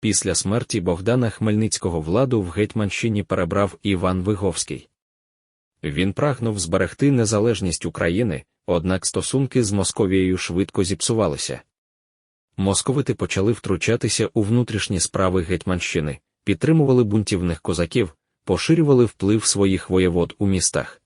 Після смерті Богдана Хмельницького владу в Гетьманщині перебрав Іван Виговський. Він прагнув зберегти незалежність України, однак стосунки з Московією швидко зіпсувалися. Московити почали втручатися у внутрішні справи Гетьманщини, підтримували бунтівних козаків, поширювали вплив своїх воєвод у містах.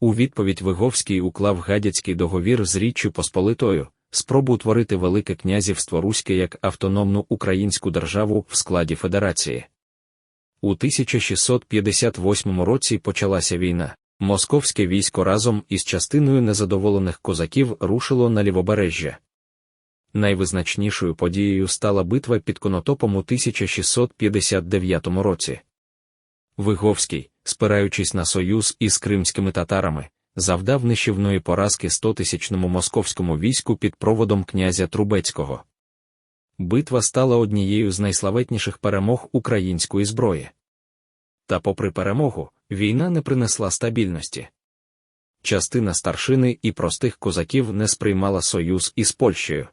У відповідь Виговський уклав гадяцький договір з Річчю Посполитою, спробу утворити Велике князівство Руське як автономну українську державу в складі федерації. У 1658 році почалася війна. Московське військо разом із частиною незадоволених козаків рушило на лівобережжя. Найвизначнішою подією стала битва під Конотопом у 1659 році. Виговський, спираючись на союз із кримськими татарами, завдав нищівної поразки стотисячному московському війську під проводом князя Трубецького. Битва стала однією з найславетніших перемог української зброї. Та, попри перемогу, війна не принесла стабільності. Частина старшини і простих козаків не сприймала союз із Польщею.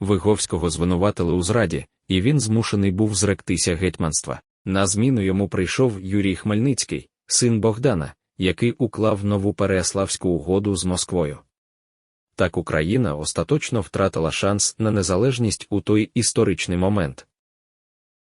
Виговського звинуватили у зраді, і він змушений був зректися гетьманства. На зміну йому прийшов Юрій Хмельницький, син Богдана, який уклав нову Переяславську угоду з Москвою. Так Україна остаточно втратила шанс на незалежність у той історичний момент.